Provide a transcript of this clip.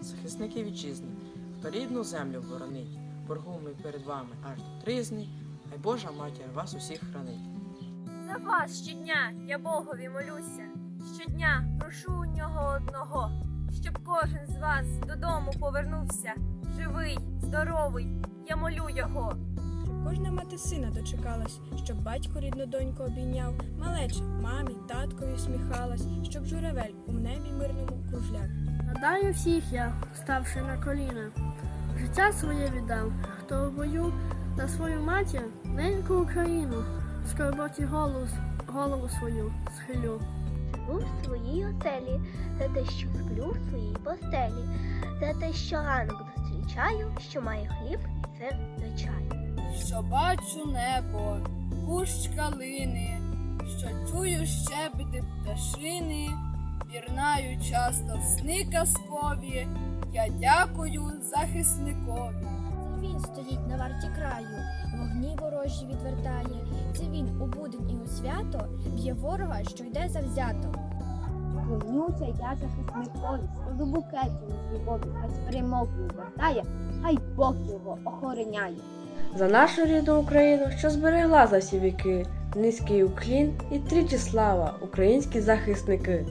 захисники вітчизни, хто рідну землю боронить, боргу ми перед вами аж до тризни, хай Божа матір вас усіх хранить. За вас щодня я Богові молюся. Щодня прошу у нього одного, щоб кожен з вас додому повернувся. Живий, здоровий, я молю його. Кожна мати сина дочекалась, щоб батько рідну доньку обійняв, малеча мамі, таткові сміхалась, щоб журавель у небі мирному кружляв. Гадаю всіх я, ставши на коліна, життя своє віддав, хто в бою за свою матір, неньку Україну, скорботі голос, голову свою схилю. Живу в своїй оселі, за те, що сплю в своїй постелі, за те, що ранок зустрічаю, що має хліб і сир до чаю. що бачу небо, кущ калини, що чую щебети пташини, пірнаю часто в сни казкові, я дякую захисникові. Це він стоїть на варті краю, вогні ворожі відвертає. Це він у будень і у свято б'є ворога, що йде завзято. Клонюся я захисникові, складу букетів з любові, хай з перемогою вертає, хай Бог його охороняє. За нашу рідну Україну, що зберегла за всі віки, низький уклін і тричі слава, українські захисники.